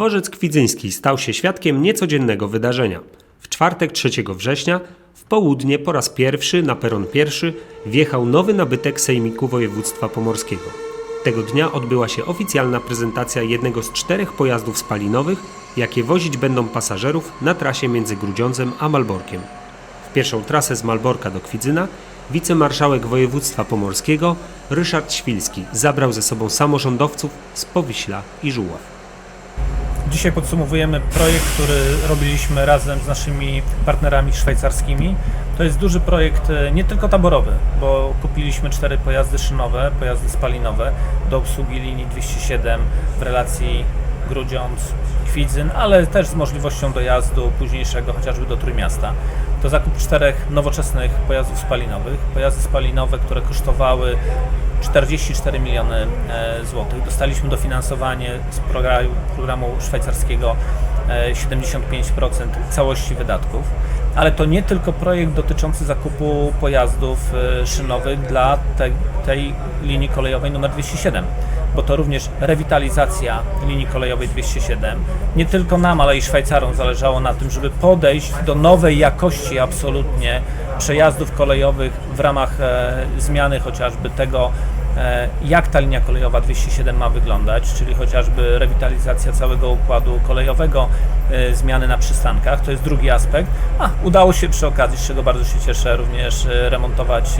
Dworzec Kwidzyński stał się świadkiem niecodziennego wydarzenia. W czwartek 3 września w południe po raz pierwszy na peron pierwszy wjechał nowy nabytek Sejmiku Województwa Pomorskiego. Tego dnia odbyła się oficjalna prezentacja jednego z czterech pojazdów spalinowych, jakie wozić będą pasażerów na trasie między Grudziądzem a Malborkiem. W pierwszą trasę z Malborka do Kwidzyna wicemarszałek województwa pomorskiego Ryszard Świlski zabrał ze sobą samorządowców z Powiśla i Żuław. Dzisiaj podsumowujemy projekt, który robiliśmy razem z naszymi partnerami szwajcarskimi. To jest duży projekt e, nie tylko taborowy, bo kupiliśmy cztery pojazdy szynowe, pojazdy spalinowe do obsługi linii 207 w relacji Grudziądz, Kwidzyn, ale też z możliwością dojazdu późniejszego chociażby do Trójmiasta. To zakup czterech nowoczesnych pojazdów spalinowych. Pojazdy spalinowe, które kosztowały 44 miliony e, złotych. Dostaliśmy dofinansowanie z programu, szwajcarskiego e, 75% całości wydatków. Ale to nie tylko projekt dotyczący zakupu pojazdów e, szynowych dla tej, tej linii kolejowej numer 207 bo to również rewitalizacja linii kolejowej 207. Nie tylko nam, ale i Szwajcarom zależało na tym, żeby podejść do nowej jakości absolutnie przejazdów kolejowych w ramach e, zmiany chociażby tego, e, jak ta linia kolejowa 207 ma wyglądać, czyli chociażby rewitalizacja całego układu kolejowego, e, zmiany na przystankach, to jest drugi aspekt. A udało się przy okazji, z czego bardzo się cieszę, również remontować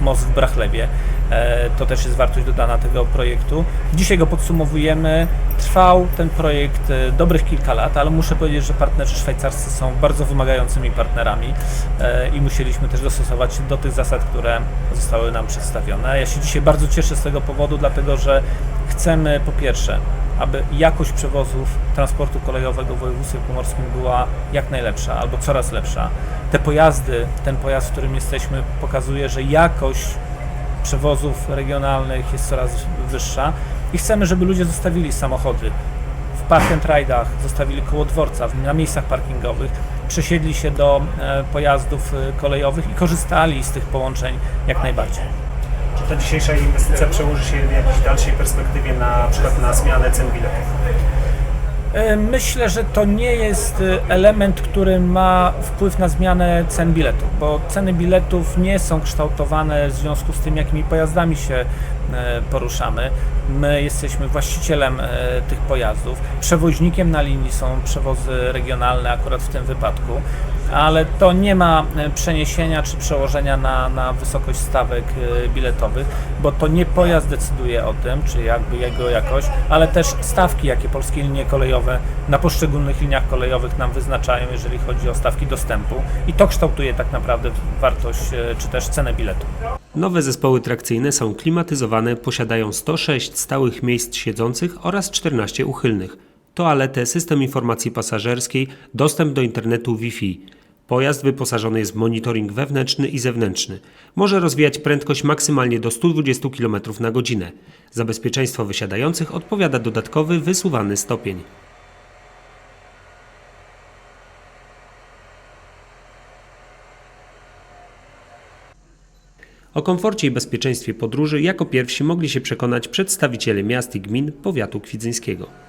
most w Brachlewie. E, To też jest wartość dodana tego projektu. Dzisiaj go podsumowujemy. Trwał ten projekt e, dobrych kilka lat, ale muszę powiedzieć, że partnerzy szwajcarscy są bardzo wymagającymi partnerami e, i musieliśmy też dostosować do tych zasad, które zostały nam przedstawione. Ja się dzisiaj bardzo cieszę z tego powodu, dlatego że chcemy po pierwsze, aby jakość przewozów transportu kolejowego w województwie pomorskim była jak najlepsza albo coraz lepsza. Te pojazdy, ten pojazd, w którym jesteśmy, pokazuje, że jakość przewozów regionalnych jest coraz wyższa i chcemy, żeby ludzie zostawili samochody w park and ride'ach, zostawili koło dworca, na miejscach parkingowych, przesiedli się do e, pojazdów e, kolejowych i korzystali z tych połączeń jak najbardziej. Czy ta dzisiejsza inwestycja przełoży się w jakiejś dalszej perspektywie na, na przykład na zmianę cen biletów? E, Myślę, że to nie jest e, element, który ma wpływ na zmianę cen biletów, bo ceny biletów nie są kształtowane w związku z tym, jakimi pojazdami się e, poruszamy. My jesteśmy właścicielem tych pojazdów. Przewoźnikiem na linii są przewozy regionalne, akurat w tym wypadku, ale to nie ma e, przeniesienia czy przełożenia na, na wysokość stawek e, biletowych, bo to nie pojazd decyduje o tym, czy jakby jego jakość, ale też stawki, jakie polskie linie kolejowe na poszczególnych liniach kolejowych nam wyznaczają, jeżeli chodzi o stawki dostępu i to kształtuje tak naprawdę wartość e, czy też cenę biletu. Nowe zespoły trakcyjne są klimatyzowane, posiadają 106 stałych miejsc siedzących oraz 14 uchylnych, toaletę, system informacji pasażerskiej, dostęp do internetu Wi-Fi. Pojazd wyposażony jest w monitoring wewnętrzny i zewnętrzny. Może rozwijać prędkość maksymalnie do 120 km na godzinę. Za bezpieczeństwo wysiadających odpowiada dodatkowy wysuwany stopień. O komforcie i bezpieczeństwie podróży jako pierwsi mogli się przekonać przedstawiciele miast i gmin powiatu kwidzyńskiego.